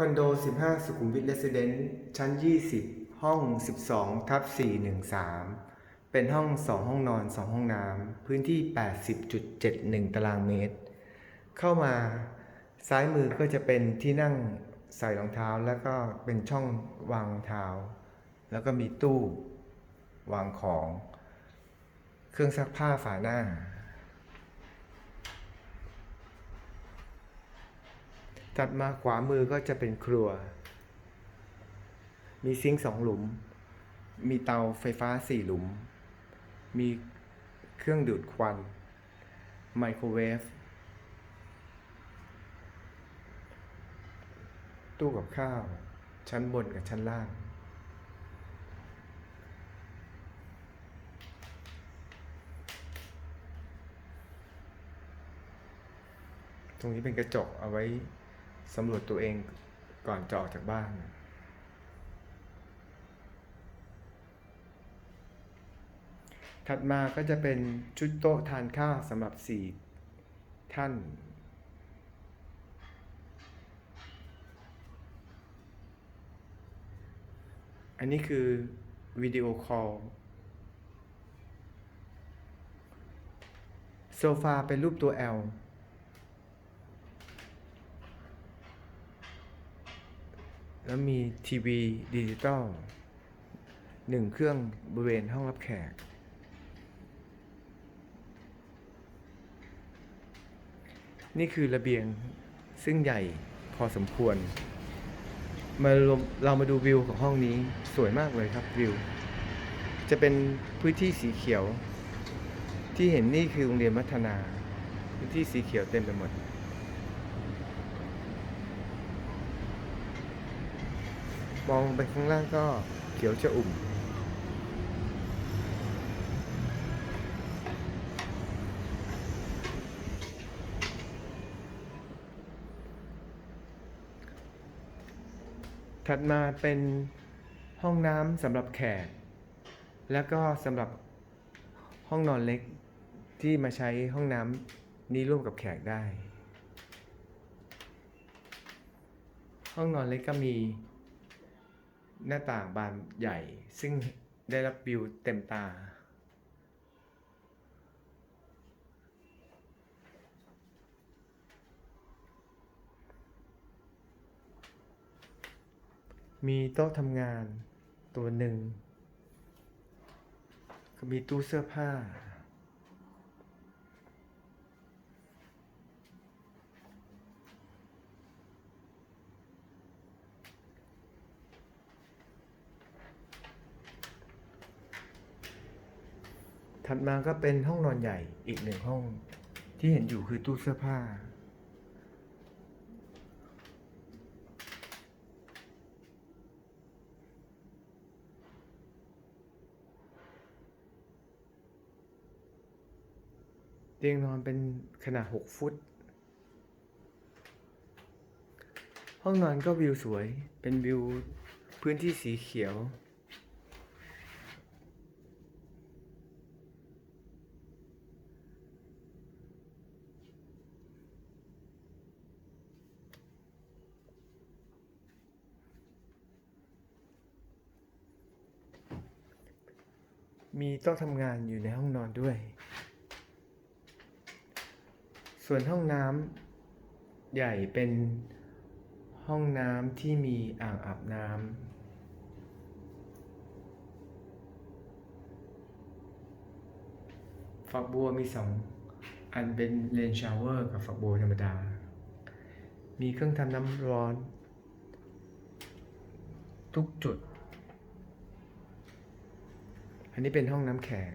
คอนโด 15 สุขุมวิทเรสเดนต์ชั้น 20 ห้อง 12 ทับ 413 เป็นห้อง 2 ห้องนอน 2 ห้องน้ำ พื้นที่ 80.71 ตารางเมตร เข้ามาซ้ายมือก็จะเป็นที่นั่งใส่รองเท้าแล้วก็เป็นช่องวางรองเท้า แล้วก็มีตู้วางของ เครื่องซักผ้าฝาหน้า ถัดมาขวามือก็จะเป็นครัว มีซิงค์สองหลุม มีเตาไฟฟ้าสี่หลุม มีเครื่องดูดควัน ไมโครเวฟ ตู้กับข้าว ชั้นบนกับชั้นล่าง ตรงนี้เป็นกระจกเอาไว้ สำรวจตัวเองก่อนจะออกจากบ้าน ถัดมาก็จะเป็นชุดโต๊ะทานข้าวสำหรับ 4 ท่าน อันนี้คือวิดีโอคอลโซฟาเป็นรูปตัว L แล้วมีทีวีดิจิตอลหนึ่งเครื่องบริเวณห้องรับแขก นี่คือระเบียงซึ่งใหญ่พอสมควร มาเรามาดูวิวของห้องนี้สวยมากเลยครับวิว จะเป็นพื้นที่สีเขียว ที่เห็นนี่คือโรงเรียนมัฒนา พื้นที่สีเขียวเต็มไปหมด มองไปข้างล่างก็เขียวชะอุ่ม ถัดมาเป็นห้องน้ำสำหรับแขก แล้วก็สำหรับห้องนอนเล็กที่มาใช้ห้องน้ำนี้ร่วมกับแขกได้ ห้องนอนเล็กก็มี หน้าต่างบานใหญ่ ซึ่งได้รับวิวเต็มตา มีโต๊ะทำงานตัวหนึ่ง ก็มีตู้เสื้อผ้า ถัดมาก็เป็นห้องนอนใหญ่อีกหนึ่งห้อง ที่เห็นอยู่คือตู้เสื้อผ้า เตียงนอนเป็นขนาด 6 ฟุต ห้องนอนก็วิวสวยเป็นวิวพื้นที่สีเขียว มีโต๊ะทำงานอยู่ในห้องนอนด้วย ส่วนห้องน้ำใหญ่เป็นห้องน้ำที่มีอ่างอาบน้ำฝักบัวมีสองอันเป็นเลนชาวเวอร์กับฝักบัวธรรมดา มีเครื่องทำน้ำร้อน ทุกจุด อันนี้เป็นห้องน้ำแขก